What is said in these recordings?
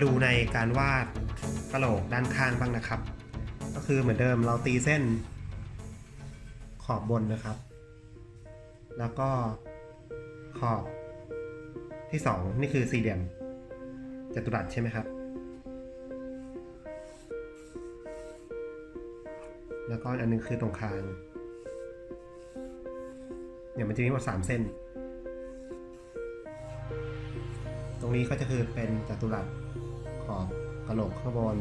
มาดูในการวาดกระโหลกด้านข้างบ้างนะครับ ก็คือเหมือนเดิมเราตีเส้นขอบบนนะครับ แล้วก็ขอบที่สองนี่คือสี่เหลี่ยมจัตุรัสใช่ไหมครับ แล้วก็อันหนึงคือตรงคางเนี่ยมันจะมีหมดสามเส้น ตรงนี้ก็จะคือเป็นจัตุรัส ขอบกระโหลกข้างบน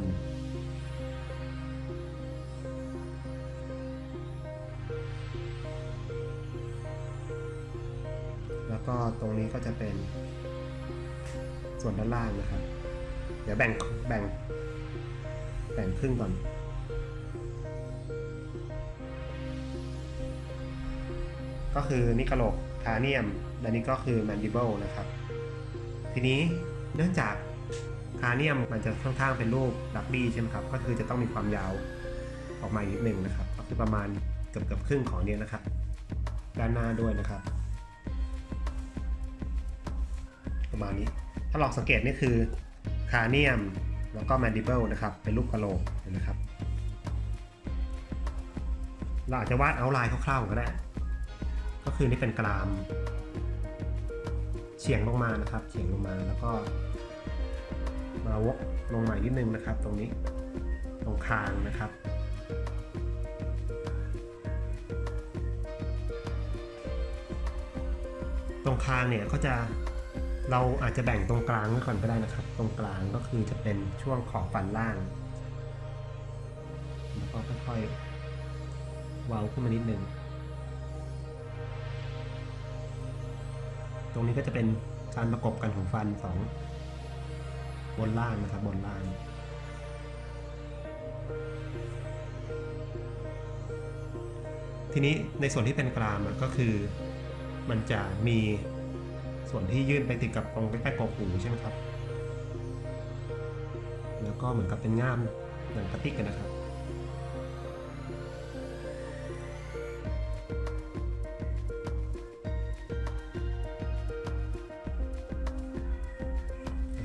แล้วก็ตรงนี้ก็จะเป็นส่วนด้านล่างนะครับ เดี๋ยวแบ่งแบ่งแบ่งครึ่งก่อนก็คือนี่กระโหลกคาเนียมและนี่ก็คือแมนดิเบิลนะครับ ทีนี้เนื่องจากาเนียมมันจะค่อนข้างเป็นรูปดักบี้ใช่ไหมครับ ก็คือจะต้องมีความยาวออกมาอีกนิดหนึ่งนะครับก็คือประมาณเกือบเกือบครึ่งของเนี้ยนะครับ ด้านหน้าด้วยนะครับ ประมาณนี้ ถ้าลองสังเกตนี่คือคาเนียมแล้วก็แมนดิเบิลนะครับ เป็นรูปกระโหลกนไหมครับเราอาจจะวาดเอาลน์คร่าวๆก็ได้ ก็คือนี่เป็นกราม เฉียงลงมานะครับ เฉียงลงมาแล้วก็ มาวกลงมาอีกนิดนึงนะครับ ตรงนี้ตรงคางนะครับ ตรงคางเนี่ยก็จะเราอาจจะแบ่งตรงกลางไว้ก่อนก็ได้นะครับ ตรงกลางก็คือจะเป็นช่วงขอบฟันล่าง แล้วก็ค่อยๆเว้าขึ้นมานิดนึงตรงนี้ก็จะเป็นการประกบกันของฟันสอง บนล่างนะครับบนล่าง ทีนี้ในส่วนที่เป็นกรามก็คือ มันจะมีส่วนที่ยื่นไปติดกับตรงใกล้ๆกกหูใช่ไหมครับ แล้วก็เหมือนกับเป็นง่ามเหมือนกระติกกันนะครับ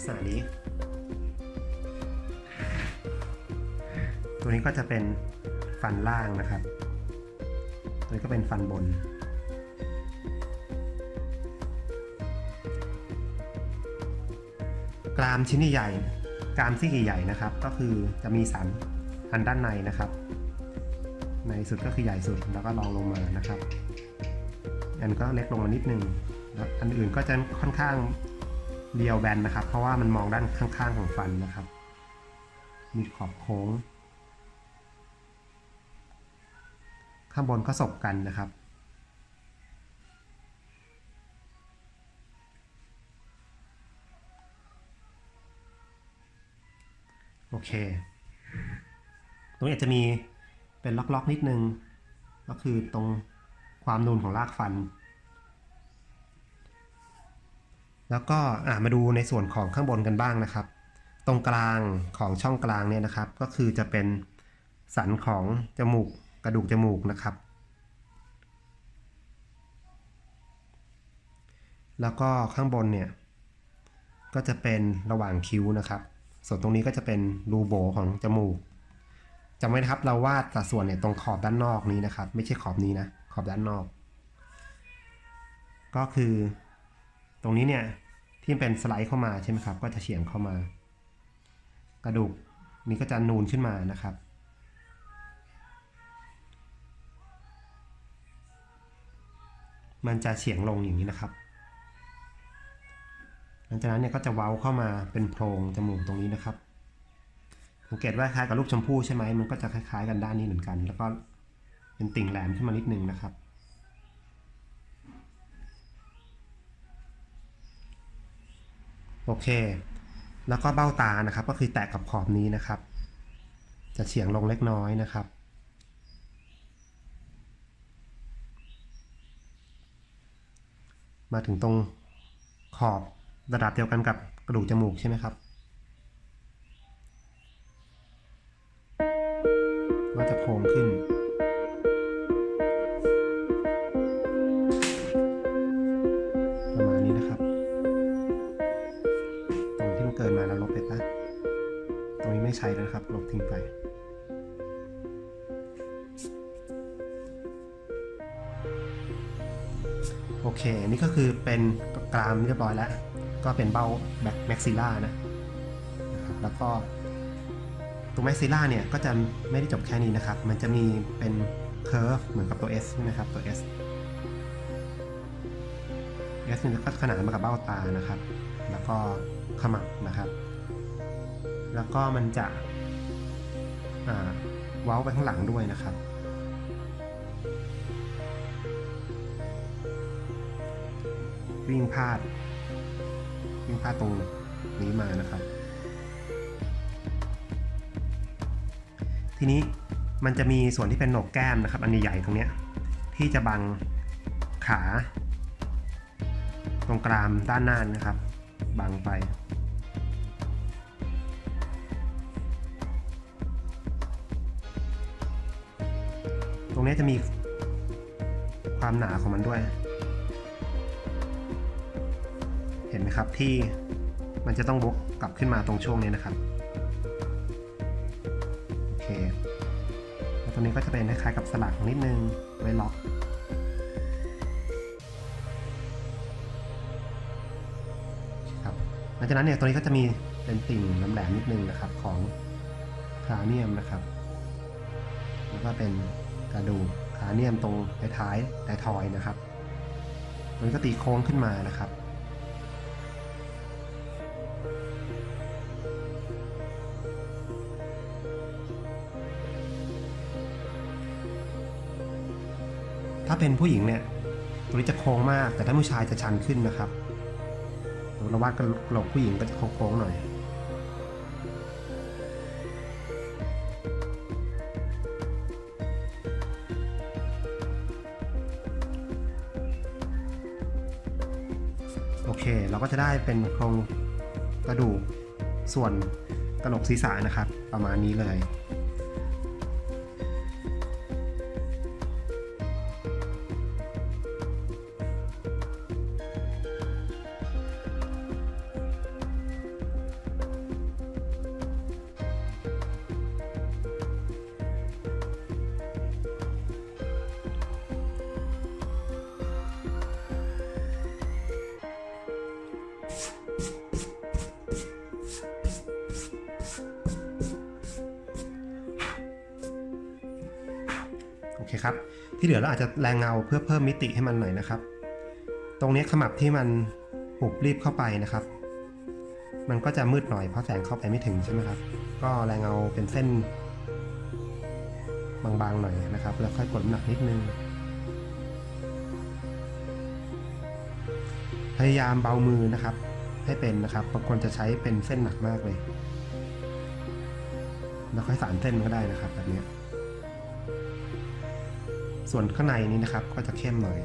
ษณะนี้ ตัวนี้ก็จะเป็นฟันล่างนะครับ ตัวนี้ก็เป็นฟันบน กรามชิ้นใหญ่กรามซี่ใหญ่ๆนะครับ ก็คือจะมีสันอันด้านในนะครับ ในสุดก็คือใหญ่สุดแล้วก็ลองลงมานะครับ อันก็เล็กลงมานิดนึงอันอื่นก็จะค่อนข้าง เรียวแบนนะครับ เพราะว่ามันมองด้านข้างๆของฟันนะครับ มีขอบโค้ง ข้างบนก็สบกันนะครับ โอเค ตรงนี้อาจจะมีเป็นล็อกๆนิดนึง ก็คือตรงความนูนของรากฟัน แล้วก็มาดูในส่วนของข้างบนกันบ้างนะครับ ตรงกลางของช่องกลางเนี่ยนะครับ ก็คือจะเป็นสันของจมูกกระดูกจมูกนะครับ แล้วก็ข้างบนเนี่ยก็จะเป็นระหว่างคิ้วนะครับ ส่วนตรงนี้ก็จะเป็นรูโบของจมูกจำไว้นะครับเราวาดสัดส่วนเนี่ยตรงขอบด้านนอกนี้นะครับ ไม่ใช่ขอบนี้นะขอบด้านนอก ก็คือตรงนี้เนี่ย ที่เป็นสไลด์เข้ามาใช่ไหมครับ ก็จะเฉียงเข้ามา กระดูกนี้ก็จะนูนขึ้นมานะครับมันจะเฉียงลงอย่างนี้นะครับ หลังจากนั้นเนี่ยก็จะเว้าเข้ามาเป็นโพรงจมูกตรงนี้นะครับ สังเกตว่าคล้ายกับรูปชมพู่ใช่ไหมมันก็จะคล้ายๆกันด้านนี้เหมือนกัน แล้วก็เป็นติ่งแหลมขึ้นมานิดนึงนะครับ โอเค แล้วก็เบ้าตานะครับ ก็คือแตะกับขอบนี้นะครับ จะเฉียงลงเล็กน้อยนะครับ มาถึงตรงขอบระดับเดียวกันกับกระดูกจมูกใช่ไหมครับก็จะโค้งขึ้น เคนี่ก็คือเป็นกรามเรียบร้อยแล้ว ก็เป็นเบ้าแบ็คแม็กซิล่านะแล้วก็ตรงแม็กซิล่าเนี่ยก็จะไม่ได้จบแค่นี้นะครับ มันจะมีเป็นเคอร์ฟเหมือนกับตัว S ใช่ไหมครับตัว S S เนี่ยก็ขนานมากับเบ้าตานะครับ แล้วก็ขมับนะครับ แล้วก็มันจะอ่าเว้าไปข้างหลังด้วยนะครับ วิ่งพลาด วิ่งพลาดตรงนี้มานะครับ ทีนี้มันจะมีส่วนที่เป็นโหนกแก้มนะครับ อันใหญ่ๆตรงนี้ที่จะบังขา ตรงกรามด้านหน้านะครับ บังไปตรงนี้จะมีความหนาของมันด้วย เห็นไหมครับที่มันจะต้องวกกลับขึ้นมาตรงช่วงนี้นะครับโอเคแล้วตัวนี้ก็จะเป็นคล้ายๆกับสลักนิดนึงไว้ล็อกครับหลังจากนั้นเนี่ยตัวนี้ก็จะมีเป็นติ่งแหลมๆนิดนึงนะครับของคราเนียมนะครับ แล้วก็เป็นกระดูกคราเนียมตรงท้ายๆไททอยนะครับตัวนี้ก็ตีโค้งขึ้นมานะครับ ถ้าเป็นผู้หญิงเนี่ยตัวนี้จะโค้งมาก แต่ถ้าผู้ชายจะชันขึ้นนะครับเราวาดกระโหลกผู้หญิงก็จะโค้งๆหน่อยโอเค เราก็จะได้เป็นโครงกระดูกส่วนกระโหลกศีรษะนะครับ ประมาณนี้เลย โอเคครับ ที่เหลือเราอาจจะแรงเงาเพื่อเพิ่มมิติให้มันหน่อยนะครับ ตรงนี้ขมับที่มันหุบรีบเข้าไปนะครับ มันก็จะมืดหน่อยเพราะแสงเข้าไปไม่ถึงใช่ไหมครับ ก็แรงเงาเป็นเส้น บางๆหน่อยนะครับ แล้วค่อยกดน้ำหนักนิดนึง พยายามเบามือนะครับ ให้เป็นนะครับบางคนจะใช้เป็นเส้นหนักมากเลย แล้วค่อยสานเส้นก็ได้นะครับแบบนี้ ส่วนข้างในนี้นะครับก็จะเข้มหน่อย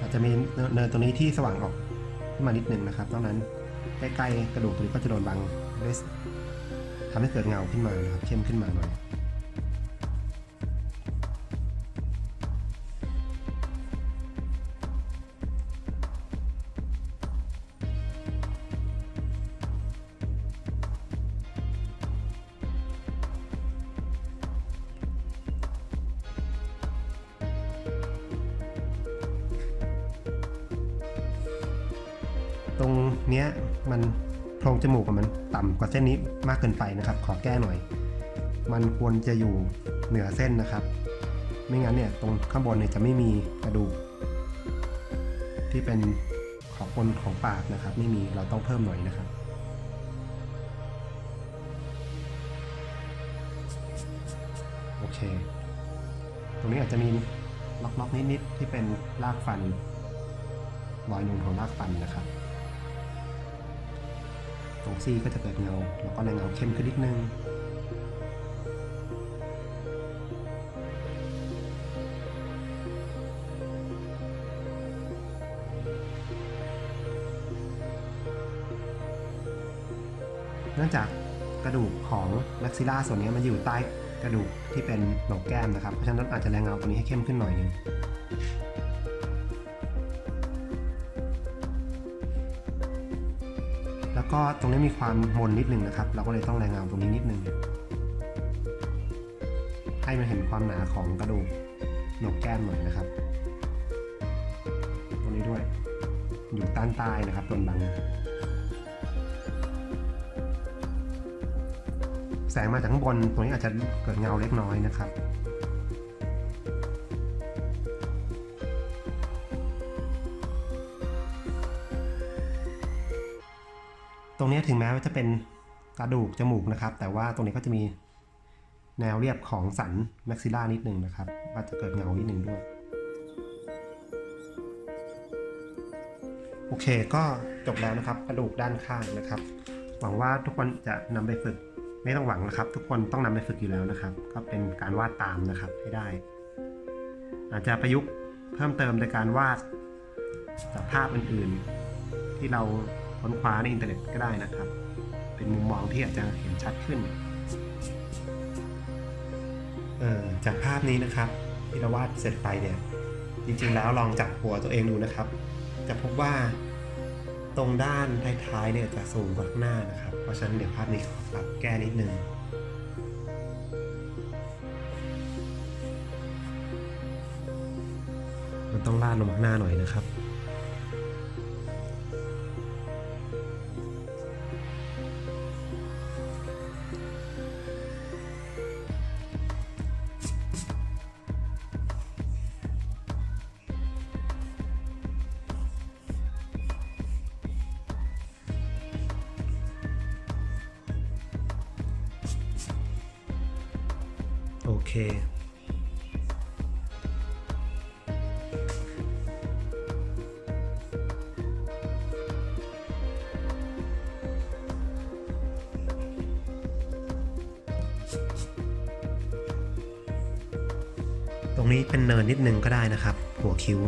อาจจะมีเนินตรงนี้ที่สว่างออกขึ้นมานิดหนึ่งนะครับตรงนั้นใกล้ๆกระดูกตรงนี้ก็จะโดนบังด้วยทำให้เกิดเงาขึ้นมานะครับเข้มขึ้นมาหน่อย เนี้ยมันโพรงจมูกมันต่ำกว่าเส้นนี้มากเกินไปนะครับ ขอแก้หน่อย มันควรจะอยู่เหนือเส้นนะครับ ไม่งั้นเนี่ยตรงข้างบนเนี่ยจะไม่มีกระดูกที่เป็นขอบบนของปากนะครับ ไม่มีเราต้องเพิ่มหน่อยนะครับ โอเค ตรงนี้อาจจะมีล็อกๆนิดๆที่เป็นรากฟันรอยนูนของรากฟันนะครับ งซี่ก็จะเกิดเงา แล้วก็แรงเงาเข้มขึ้นนิดนึงเนื่องจากกระดูกของแม็กซิล่าส่วนนี้มันอยู่ใต้กระดูกที่เป็นโหนกแก้มนะครับ เพราะฉะนั้นอาจจะแรงเงาตัวนี้ให้เข้มขึ้นหน่อยนึง ก็ตรงนี้มีความมนนิดนึงนะครับ เราก็เลยต้องแรงเงาตรงนี้นิดนึง ให้มันเห็นความหนาของกระดูกหนกแก้มหน่อยนะครับ ตรงนี้ด้วย อยู่ด้านใต้นะครับโดนบัง แสงมาจากข้างบนตรงนี้อาจจะเกิดเงาเล็กน้อยนะครับ รงนี้ถึงแม้ว่าจะเป็นกระดูกจมูกนะครับ แต่ว่าตรงนี้ก็จะมีแนวเรียบของสันแม็กซิล่านิดนึงนะครับก็จะเกิดเงานิดนึงด้วย โอเคก็จบแล้วนะครับกระดูกด้านข้างนะครับ หวังว่าทุกคนจะนำไปฝึกไม่ต้องหวังนะครับ ทุกคนต้องนำไปฝึกอยู่แล้วนะครับ ก็เป็นการวาดตามนะครับให้ได้ อาจจะประยุกต์เพิ่มเติมโดยการวาดจากภาพอื่นๆ ที่เรา ค้นคว้าในอินเทอร์เน็ตก็ได้นะครับ เป็นมุมมองที่อาจจะเห็นชัดขึ้นเออจากภาพนี้นะครับที่เราวาดเสร็จไปเนี่ย จริงๆแล้วลองจับหัวตัวเองดูนะครับ จะพบว่าตรงด้านท้ายๆเนี่ยจะสูงกว่าข้างหน้านะครับ เพราะฉะนั้นเดี๋ยวภาพนี้ขอปรับแก้นิดนึงมันต้องลาดลงมาข้างหน้าหน่อยนะครับ เค ตรงนี้เป็นเนินนิดนึงก็ได้นะครับ หัวคิ้ว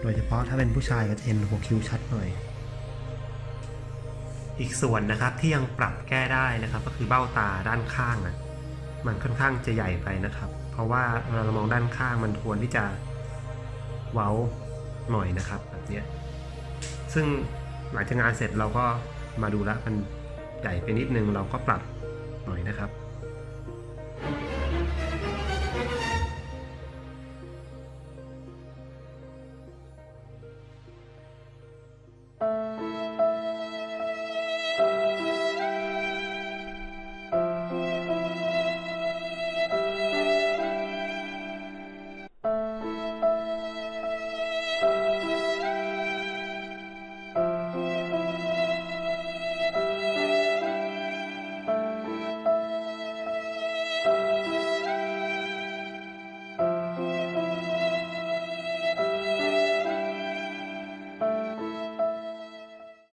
โดยเฉพาะถ้าเป็นผู้ชายก็จะเห็นหัวคิ้วชัดหน่อยอีกส่วนนะครับที่ยังปรับแก้ได้นะครับ ก็คือเบ้าตาด้านข้างอะ มันค่อนข้างจะใหญ่ไปนะครับ เพราะว่าเวลาเรามองด้านข้างมันควรที่จะเว้าหน่อยนะครับแบบนี้ซึ่งหลังจากงานเสร็จเราก็มาดูแล้วมันใหญ่ไปนิดนึงเราก็ปรับหน่อยนะครับ